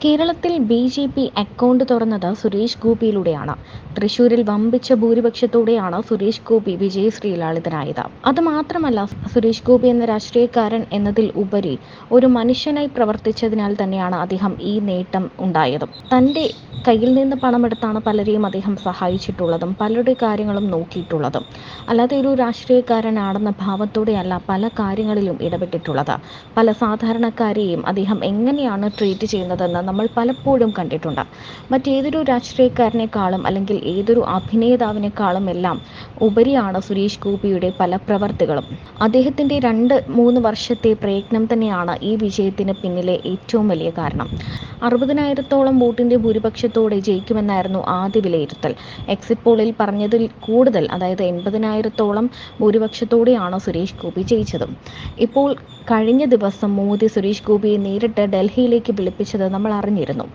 കേരളത്തിൽ B J P account തുറന്നത് സുരേഷ് ഗോപിയിലൂടെയാണ്. തൃശൂരിൽ വമ്പിച്ച ഭൂരിപക്ഷത്തോടെയാണ് സുരേഷ് ഗോപി വിജയശ്രീ ലാളിതനായത് അത് മാത്രമല്ല സുരേഷ് ഗോപി എന്ന രാഷ്ട്രീയക്കാരൻ എന്നതിൽ ഉപരി ഒരു മനുഷ്യനായി പ്രവർത്തിച്ചതിനാൽ തന്നെയാണ് അദ്ദേഹം ഈ നേട്ടം ഉണ്ടായതും. തന്റെ കയ്യിൽ നിന്ന് പണമെടുത്താണ് പലരെയും അദ്ദേഹം സഹായിച്ചിട്ടുള്ളതും പലരുടെ കാര്യങ്ങളും നോക്കിയിട്ടുള്ളതും. അല്ലാതെ ഒരു രാഷ്ട്രീയക്കാരനാണെന്ന ഭാവത്തോടെയല്ല പല കാര്യങ്ങളിലും ഇടപെട്ടിട്ടുള്ളത്. പല സാധാരണക്കാരെയും അദ്ദേഹം എങ്ങനെയാണ് ട്രീറ്റ് ചെയ്യുന്നതെന്ന് നമ്മൾ പലപ്പോഴും കണ്ടിട്ടുണ്ട്. മറ്റേതൊരു രാഷ്ട്രീയക്കാരനേക്കാളും അല്ലെങ്കിൽ ഏതൊരു അഭിനേതാവിനേക്കാളും എല്ലാം ഉപരിയാണ് സുരേഷ് ഗോപിയുടെ പല പ്രവർത്തികളും. അദ്ദേഹത്തിന്റെ രണ്ട് മൂന്ന് വർഷത്തെ പ്രയത്നം തന്നെയാണ് ഈ വിജയത്തിന് പിന്നിലെ ഏറ്റവും വലിയ കാരണം. അറുപതിനായിരത്തോളം വോട്ടിന്റെ ഭൂരിപക്ഷത്തോടെ ജയിക്കുമെന്നായിരുന്നു ആദ്യ വിലയിരുത്തൽ. എക്സിറ്റ് പോളിൽ പറഞ്ഞതിൽ കൂടുതൽ അതായത് എൺപതിനായിരത്തോളം ഭൂരിപക്ഷത്തോടെയാണ് സുരേഷ് ഗോപി ജയിച്ചത്. ഇപ്പോൾ കഴിഞ്ഞ ദിവസം മോദി സുരേഷ് ഗോപിയെ നേരിട്ട് ഡൽഹിയിലേക്ക് വിളിപ്പിച്ചത് നമ്മൾ അറിഞ്ഞിരുന്നു.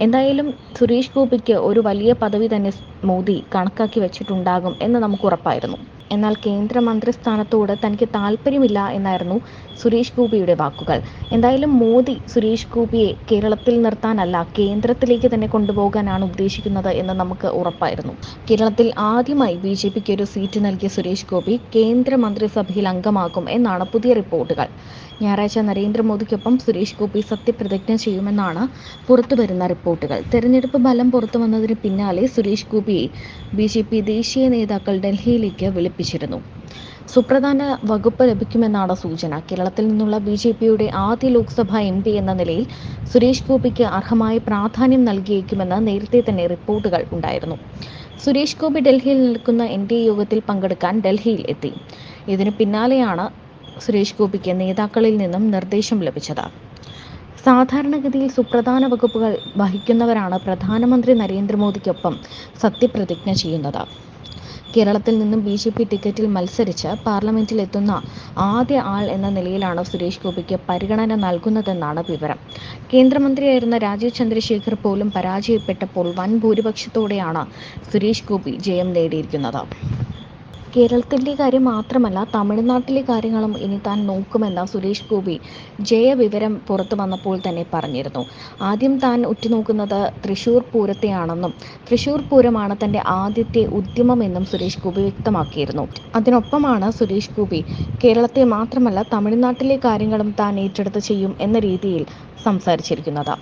എന്തായാലും സുരേഷ് ഗോപിക്ക് ഒരു വലിയ പദവി തന്നെ മോദി കണക്കാക്കി വെച്ചിട്ടുണ്ടാകും എന്ന് നമുക്ക് ഉറപ്പായിരുന്നു. എന്നാൽ കേന്ദ്രമന്ത്രി സ്ഥാനത്തോട് തനിക്ക് താല്പര്യമില്ല എന്നായിരുന്നു സുരേഷ് ഗോപിയുടെ വാക്കുകൾ. എന്തായാലും മോദി സുരേഷ് ഗോപിയെ കേരളത്തിൽ നിർത്താനല്ല കേന്ദ്രത്തിലേക്ക് തന്നെ കൊണ്ടുപോകാനാണ് ഉദ്ദേശിക്കുന്നത് എന്ന് നമുക്ക് ഉറപ്പായിരുന്നു. കേരളത്തിൽ ആദ്യമായി ബി ജെ പിക്ക് ഒരു സീറ്റ് നൽകിയ സുരേഷ് ഗോപി കേന്ദ്രമന്ത്രിസഭയിൽ അംഗമാകും എന്നാണ് പുതിയ റിപ്പോർട്ടുകൾ. ഞായറാഴ്ച നരേന്ദ്രമോദിക്കൊപ്പം സുരേഷ് ഗോപി സത്യപ്രതിജ്ഞ ചെയ്യുമെന്നാണ് പുറത്തുവരുന്ന റിപ്പോർട്ടുകൾ. തെരഞ്ഞെടുപ്പ് ഫലം പുറത്തു വന്നതിന് പിന്നാലെ സുരേഷ് ഗോപിയെ ബി ജെ പി ദേശീയ നേതാക്കൾ ഡൽഹിയിലേക്ക് വിളിപ്പിച്ചിരുന്നു സുപ്രധാന വകുപ്പ് ലഭിക്കുമെന്നാണ് സൂചന. കേരളത്തിൽ നിന്നുള്ള ബി ജെ പിയുടെ ആദ്യ ലോക്സഭാ എം പി എന്ന നിലയിൽ സുരേഷ് ഗോപിക്ക് അർഹമായ പ്രാധാന്യം നൽകിയേക്കുമെന്ന് നേരത്തെ തന്നെ റിപ്പോർട്ടുകൾ ഉണ്ടായിരുന്നു. സുരേഷ് ഗോപി ഡൽഹിയിൽ നിൽക്കുന്ന എൻ ഡി എ യോഗത്തിൽ പങ്കെടുക്കാൻ ഡൽഹിയിൽ എത്തി. ഇതിനു പിന്നാലെയാണ് സുരേഷ് ഗോപിക്ക് നേതാക്കളിൽ നിന്നും നിർദ്ദേശം ലഭിച്ചത്. സാധാരണഗതിയിൽ സുപ്രധാന വകുപ്പുകൾ വഹിക്കുന്നവരാണ് പ്രധാനമന്ത്രി നരേന്ദ്രമോദിക്കൊപ്പം സത്യപ്രതിജ്ഞ ചെയ്യുന്നത്. കേരളത്തിൽ നിന്നും ബി ജെ പി ടിക്കറ്റിൽ മത്സരിച്ച് പാർലമെന്റിൽ എത്തുന്ന ആദ്യ ആൾ എന്ന നിലയിലാണ് സുരേഷ് ഗോപിക്ക് പരിഗണന നൽകുന്നതെന്നാണ് വിവരം. കേന്ദ്രമന്ത്രിയായിരുന്ന രാജീവ് ചന്ദ്രശേഖർ പോലും പരാജയപ്പെട്ടപ്പോൾ വൻ ഭൂരിപക്ഷത്തോടെയാണ് സുരേഷ് ഗോപി ജയം നേടിയിരിക്കുന്നത്. കേരളത്തിന്റെ കാര്യം മാത്രമല്ല തമിഴ്നാട്ടിലെ കാര്യങ്ങളും ഇനി താൻ നോക്കുമെന്ന് സുരേഷ് ഗോപി ജയവിവരം പുറത്തു വന്നപ്പോൾ തന്നെ പറഞ്ഞിരുന്നു. ആദ്യം താൻ ഉറ്റുനോക്കുന്നത് തൃശൂർ പൂരത്തെയാണെന്നും തൃശൂർ പൂരമാണ് തന്റെ ആദ്യത്തെ ഉദ്യമമെന്നും സുരേഷ് ഗോപി വ്യക്തമാക്കിയിരുന്നു. അതിനൊപ്പമാണ് സുരേഷ് ഗോപി കേരളത്തെ മാത്രമല്ല തമിഴ്നാട്ടിലെ കാര്യങ്ങളും താൻ ഏറ്റെടുത്ത് ചെയ്യും എന്ന രീതിയിൽ സംസാരിച്ചിരിക്കുന്നത്.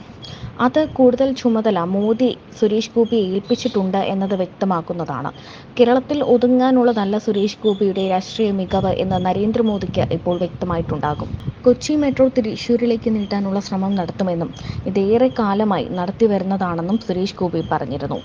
അത് കൂടുതൽ ചുമതല മോദി സുരേഷ് ഗോപിയെ ഏൽപ്പിച്ചിട്ടുണ്ട് എന്നത് വ്യക്തമാക്കുന്നതാണ്. കേരളത്തിൽ ഒതുങ്ങാനുള്ളതല്ല സുരേഷ് ഗോപിയുടെ രാഷ്ട്രീയ മികവ് എന്ന് നരേന്ദ്രമോദിക്ക് ഇപ്പോൾ വ്യക്തമായിട്ടുണ്ടാകും. കൊച്ചി മെട്രോ തൃശ്ശൂരിലേക്ക് നീട്ടാനുള്ള ശ്രമം നടത്തുമെന്നും ഇതേറെ കാലമായി നടത്തി വരുന്നതാണെന്നും സുരേഷ് ഗോപി പറഞ്ഞിരുന്നു.